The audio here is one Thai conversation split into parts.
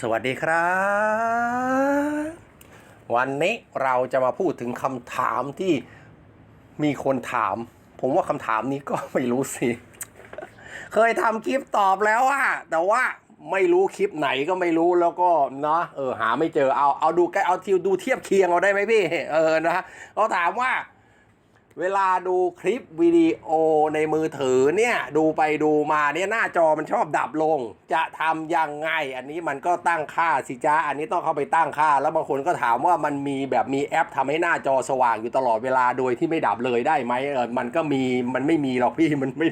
สวัสดีครับ วันนี้เราจะมาพูดถึงคำถามที่มีคนถาม ผมว่าคำถามนี้ก็ไม่รู้สิ เคยทำคลิปตอบแล้วอะแต่ว่าไม่รู้คลิปไหนก็ไม่รู้แล้วก็เนาะเออหาไม่เจอเอาเอาดูใกล้เอาทีดูเทียบเคียงเอาได้ไหมพี่ เออนะเขาถามว่า เวลาดูคลิปวิดีโอในมือถือเนี่ยดูไปดูมาเนี่ยหน้าจอมันชอบดับลง จะทำยังไง อันนี้มันก็ตั้งค่าสิจ้าอันนี้ต้องเข้าไปตั้งค่า แล้วบางคนก็ถามว่ามันมีแบบมีแอปทำให้หน้าจอสว่างอยู่ตลอดเวลาโดยที่ไม่ดับเลยได้ไหมเออมันก็มีมันไม่มีหรอกพี่มันไม่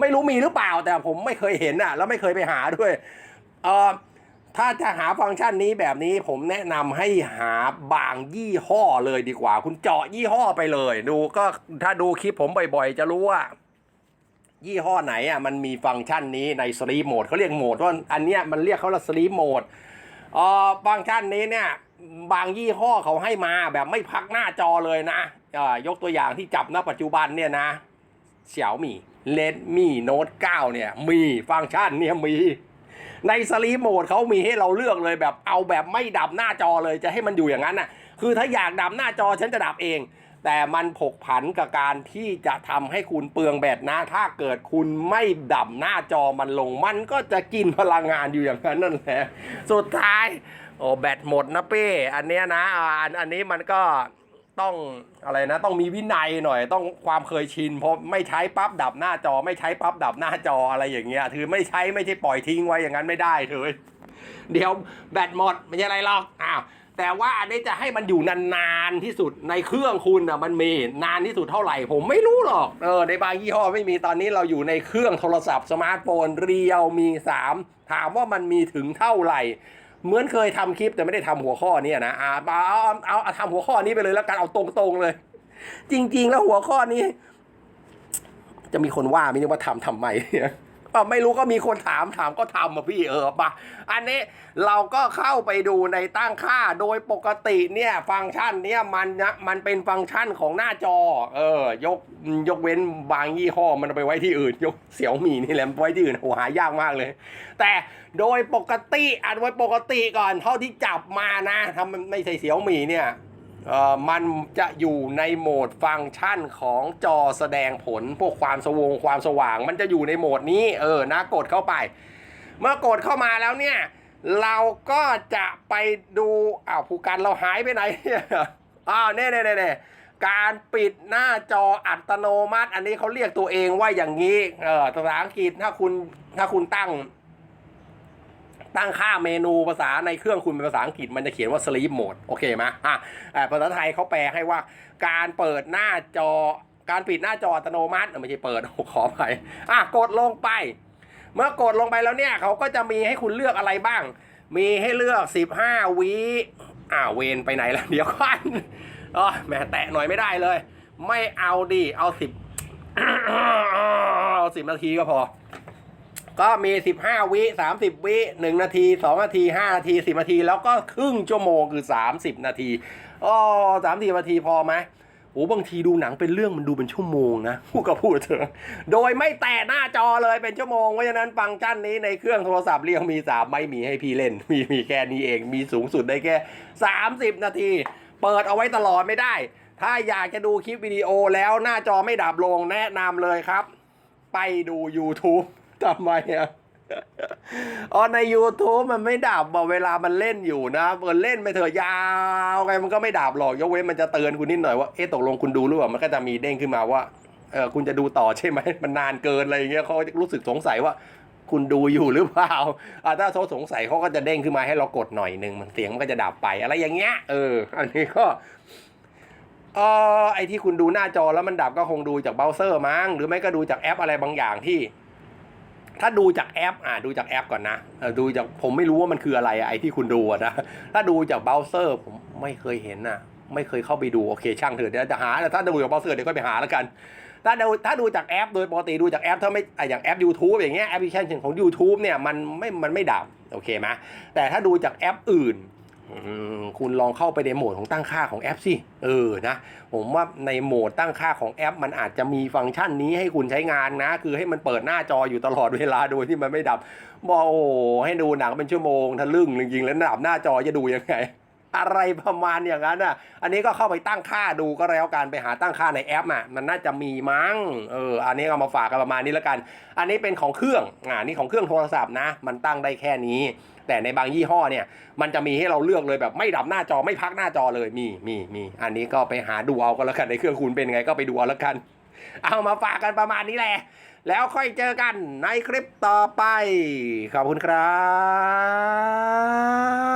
ไม่รู้มีหรือเปล่าแต่ผมไม่เคยเห็นอะ แล้วไม่เคยไปหาด้วยเออ ถ้าจะหาฟังก์ชันนี้แบบนี้ผมแนะนำให้หาบางยี่ห้อเลยดีกว่า คุณเจาะยี่ห้อไปเลย ดูก็ถ้าดูคลิปผมบ่อยๆ จะรู้ว่า ยี่ห้อไหนอะมันมีฟังก์ชันนี้ใน sleep mode เขาเรียกโหมดว่าอันเนี้ยมันเรียกเขาละ sleep mode เอ่อฟังก์ชันนี้เนี่ยบางยี่ห้อเขาให้มาแบบไม่พักหน้าจอเลยนะเอ่อยกตัวอย่างที่จับณปัจจุบันเนี่ยนะเสี่ยวมี่เลดมี่โน้ต9เนี่ยมีฟังก์ชันเนี่ยมี ในสลีปโหมดเขามีให้เราเลือกเลยแบบเอาแบบไม่ดับหน้าจอเลยจะให้มันอยู่อย่างนั้นน่ะคือถ้าอยากดับหน้าจอฉันจะดับเอง แต่มันผกผันกับการที่จะทำให้คุณเปลืองแบตนะ ถ้าเกิดคุณไม่ดับหน้าจอมันลง มันก็จะกินพลังงานอยู่อย่างนั้นนั่นแหละสุดท้ายโอ้แบตหมดนะเป้อันเนี้ยนะอันอันนี้มันก็ ต้องอะไรนะ ต้องมีวินัยหน่อย ต้องความเคยชินเพราะไม่ใช้ปั๊บดับหน้าจอ ไม่ใช้ปั๊บดับหน้าจออะไรอย่างเงี้ยคือไม่ใช้ไม่ใช่ปล่อยทิ้งไว้อย่างนั้นไม่ได้เลยเดี๋ยวแบตหมดไม่ใช่อะไรหรอกอ้าวแต่ว่าอันนี้จะให้มันอยู่นานๆที่สุดในเครื่องคุณอะมันมีนานที่สุดเท่าไหร่ ผมไม่รู้หรอกเออในบางยี่ห้อไม่มีตอนนี้เราอยู่ในเครื่องโทรศัพท์สมาร์ทโฟนเรียวมีสามถามว่ามันมีถึงเท่าไหร่ เหมือนเคยทำคลิปแต่ไม่ได้ทำหัวข้อนี้นะอ่าเอาเอาเอาเอาทำหัวข้อนี้ไปเลยแล้วกันเอาตรงๆเลย จริง ๆ แล้วหัวข้อนี้ จะมีคนว่าไม่รู้ว่าทำทำไม อะไม่รู้ก็มีคนถามถามก็ทำอะพี่เออปะอันนี้เราก็เข้าไปดูในตั้งค่าโดยปกติเนี่ยฟังก์ชันเนี่ยมันนะมันเป็นฟังก์ชันของหน้าจอเออยกยกเว้นบางยี่ห้อมันไปไว้ที่อื่น ยกเสี่ยวมีนี่แหละไว้ที่อื่นโหหายากมากเลย แต่โดยปกติอันไว้ปกติก่อนเท่าที่จับมานะถ้ามันไม่ใช่เสี่ยวมีเนี่ย มันจะอยู่ในโหมดฟังก์ชันของจอแสดงผลพวกความสวงความสว่าง มันจะอยู่ในโหมดนี้เออนะกดเข้าไป เมื่อกดเข้ามาแล้วเนี่ย เราก็จะไปดูอ้าวผู้กันเราหายไปไหนอ้าวเน่เน่เน่เน่การปิดหน้าจออัตโนมัติ อันนี้เขาเรียกตัวเองว่าอย่างนี้เออภาษาอังกฤษถ้าคุณถ้าคุณตั้ง ตั้งค่าเมนูภาษาในเครื่องคุณเป็นภาษาอังกฤษมันจะเขียนว่า sleep mode โอเคไหมอะอ่ภาษาไทยเขาแปลให้ว่า การเปิดหน้าจอ การปิดหน้าจออัตโนมัติไม่ใช่เปิดขอไปอะกดลงไป เมื่อกดลงไปแล้วเนี่ยเขาก็จะมีให้คุณเลือกอะไรบ้าง มีให้เลือก 15วิอ่าเวนไปไหนแล้วเดี๋ยวก่อนอ๋อแม่แตะหน่อยไม่ได้เลย ไม่เอาดิเอาสิบเอาสิบนาทีก็พอ ก็มี 15 วิ 30 วิ 1 นาที 2 นาที 5 นาที 10 นาที แล้วก็ครึ่งชั่วโมงคือ 30 นาทีอ๋อสามสิบนาทีพอไหมโอ้บางทีดูหนังเป็นเรื่องมันดูเป็นชั่วโมงนะพูดก็พูดเถอะโดยไม่แตะหน้าจอเลยเป็นชั่วโมงเพราะฉะนั้นฟังก์ชันนี้ในเครื่องโทรศัพท์เรียงมี3ไม่มีให้พี่เล่น มีมีแค่นี้เองมีสูงสุดได้แค่ 30 นาที เปิดเอาไว้ตลอดไม่ได้ ถ้าอยากจะดูคลิปวิดีโอแล้วหน้าจอไม่ดับลงแนะนำเลยครับ ไปดู YouTube ทำไมอะอ๋อใน YouTube มันไม่ดับบอกเวลามันเล่นอยู่นะเปิดเล่นไปเถอะยาวไงมันก็ไม่ดับหรอกยกเว้นมันจะเตือนคุณนิดหน่อยว่าเอ๊ะตกลงคุณดูหรือเปล่ามันก็จะมีเด้งขึ้นมาว่าเออคุณจะดูต่อใช่ไหมมันนานเกินอะไรอย่างเงี้ยเขารู้สึกสงสัยว่า คุณดูอยู่หรือเปล่าอ่าถ้าเขาสงสัยเขาก็จะเด้งขึ้นมาให้เรากดหน่อยหนึ่งมันเสียงมันก็จะดับไปอะไรอย่างเงี้ยเออ อันนี้ก็เออไอที่คุณดูหน้าจอแล้วมันดับก็คงดูจากเบราว์เซอร์มั้งหรือไม่ก็ดูจากแอปอะไรบางอย่างที่ ถ้าดูจากแอปอ่าดูจากแอปก่อนนะดูจากผมไม่รู้ว่ามันคืออะไรไอที่คุณดูนะถ้าดูจากเบราว์เซอร์ผมไม่เคยเห็นน่ะไม่เคยเข้าไปดูโอเคช่างเถอะเดี๋ยวจะหาแต่ถ้าดูจากเบราว์เซอร์เดี๋ยวก็ไปหาแล้วกันถ้าดูถ้าดูจากแอปโดยปกติดูจากแอปถ้าไม่อะอย่างแอป YouTube อย่างเงี้ยแอปพลิเคชันของ YouTube เนี่ยมันไม่มันไม่ดับโอเคไหมแต่ถ้าดูจากแอปอื่น คุณลองเข้าไปในโหมดของตั้งค่าของแอปสิเออนะผมว่าในโหมดตั้งค่าของแอป มันอาจจะมีฟังก์ชันนี้ให้คุณใช้งานนะ คือให้มันเปิดหน้าจออยู่ตลอดเวลาโดยที่มันไม่ดับบอกโอ้ให้ดูหนังเป็นชั่วโมงทะลึ่งจริงๆแล้วดับหน้าจอจะดูยังไง อะไรประมาณอย่างนั้นอะ อันนี้ก็เข้าไปตั้งค่าดูก็แล้วกันไปหาตั้งค่าในแอปอะมันน่าจะมีมั้งเอออันนี้ก็มาฝากกันประมาณนี้แล้วกัน อันนี้เป็นของเครื่องอ่านี่ของเครื่องโทรศัพท์นะ มันตั้งได้แค่นี้ แต่ในบางยี่ห้อเนี่ยมันจะมีให้เราเลือกเลยแบบไม่ดับหน้าจอไม่พักหน้าจอเลยมีมีมีอันนี้ก็ไปหาดูเอาก็แล้วกันในเครื่องคุณเป็นไงก็ไปดูเอาแล้วกัน เอามาฝากกันประมาณนี้แหละแล้วค่อยเจอกันในคลิปต่อไป ขอบคุณครับ